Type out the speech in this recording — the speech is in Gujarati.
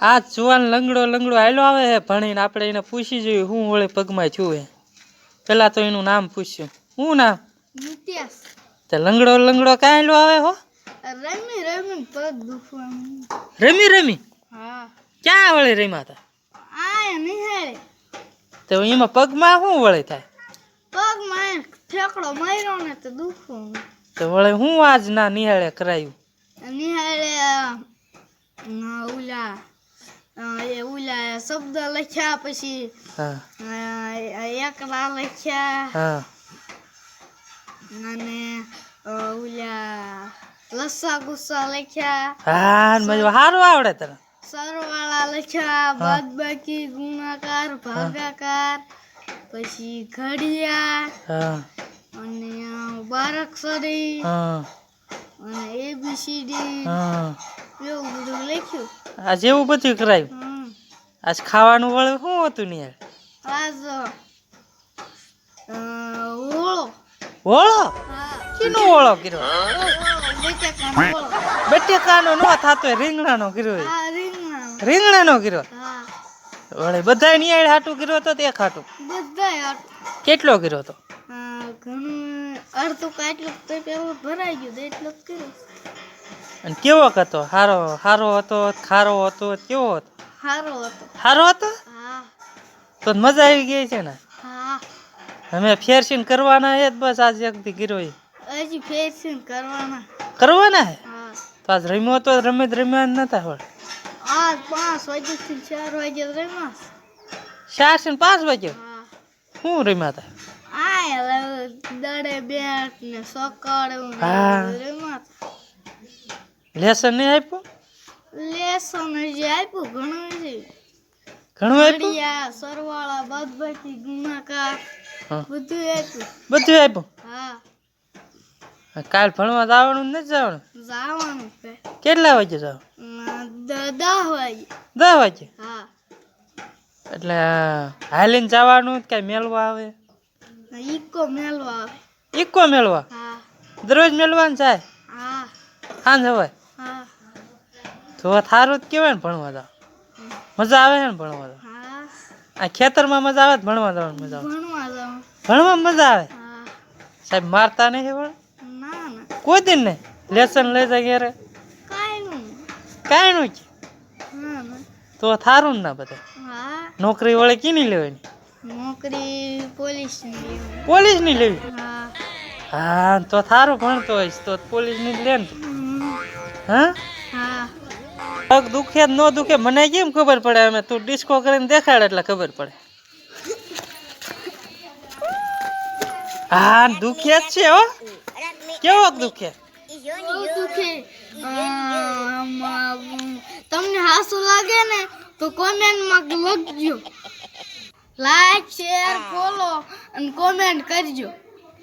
આ જુવાન લંગડો લંગડો હાલો આવે હે ભણીને આપણે એને પૂછી જોઈએ હું વળે પગમાં છું હે પેલા તો એનું નામ પૂછ્યું. શું નામ? તે લંગડો લંગડો ક્યાં હાલો આવે હો? રમી રમી પગ દુખવા રમી રમી? હા. ક્યાં વળે રમ્યા હતા આ નિહાળે. તો એમાં પગમાં શું વળે થાય? પગમાં ઠેકડો માર્યો ને તો દુખવું. તો વળે હું આજ ના નિહાળે કરાયું? નિહાળે એ ઓલા શબ્દ લખ્યા પછી એકલા લખ્યા અને ઓલા લસ્સા ગુસ્સા લખ્યા હા મજા સારું આવડે તને. સરવાળા લખ્યા બાદબાકી ગુણાકાર ભાગાકાર પછી ઘડિયા અને બારાક્ષરી અને એબીસીડી એવું બધું લખ્યું. આ જેવું બધું કરાયું. આજ ખાવાનું વળ શું હતું ને આજ ઓળો ઓળો કીનો ઓળો કર્યો? બટેકાનો નો થાતો રીંગણાનો કર્યો રીંગણાનો. કર્યો? હા. વળે બધા નિયાળ હાટું કર્યો તો તે ખાટું? બધાય કેટલો કર્યો તો? ઘણું અડધું કાટલું તો પેલું ભરાઈ ગયું એટલું જ અને કેવો હતો? હારો હારો હતો ખારો હતો કેવો હતો? સારો હતો. હારો હતો? હા. તો મજા આવી ગઈ છે ને? હા. અમે ફેરસીન કરવાના જ બસ આજ એકથી ગીરો હજી ફેરસીન કરવાના. કરવાના હે? તો આજ રમ્યો તો રમે રમ્યા નતા વળ આજ પાંચ વાગ્યાથી ચાર વાગે રમ્યા ચાર છે પાંચ વાગ્યો? શું રમ્યા હતા આ દડે બેટ ને સકડ હા. રમ્યા લેસન નહીં આપ્યું? લેસન હજી આપ્યું ઘણું હજી ઘણું આપ્યું? સરવાળા બાદબાકી ગુણાકાર બધું આપ્યું. બધું આપ્યું? હા. કાલ ભણવા જવાનું નથી જવાનું? જવાનું કેટલા વાગે જાવ દહ વાગે. દસ વાગે? હા. એટલે હાલીને જવાનું કઈ મેળવા આવે? ઈકો મેલવા આવે. ઈકો મેળવા હા. દરરોજ મેળવાનું જાય? હા. સાંજ હવે હા તો થારું જ કેવાય ને ભણવા જાવ મજા આવે છે ને ભણવા જાવ આ ખેતરમાં મજા આવે તો ભણવા જવાનું મજા આવે ભણવા ભણવામાં મજા આવે? સાહેબ મારતા નહીં ના ના. કોઈ દિન નહીં. લેસન લઈ જાય ઘેરે? નું નું ના ના. તો થારું ને ના બધા? નોકરી વળે કીની લેવાની નોકરી પોલીસની પોલીસની લેવી? હા. તો થારું ભણતો હોઈશ તો પોલીસની જ લે ને તું. હા. પગ દુખે ન દુખે, મને કેમ ખબર પડે? અમે તું ડિસ્કો કરીને દેખાડ એટલે ખબર પડે. હા, દુખે જ છે હો. કેવો દુખે? તમને હાસું લાગે ને, તો કોમેન્ટમાં લખજો. લાઈક શેર ફોલો અને કોમેન્ટ કરજો.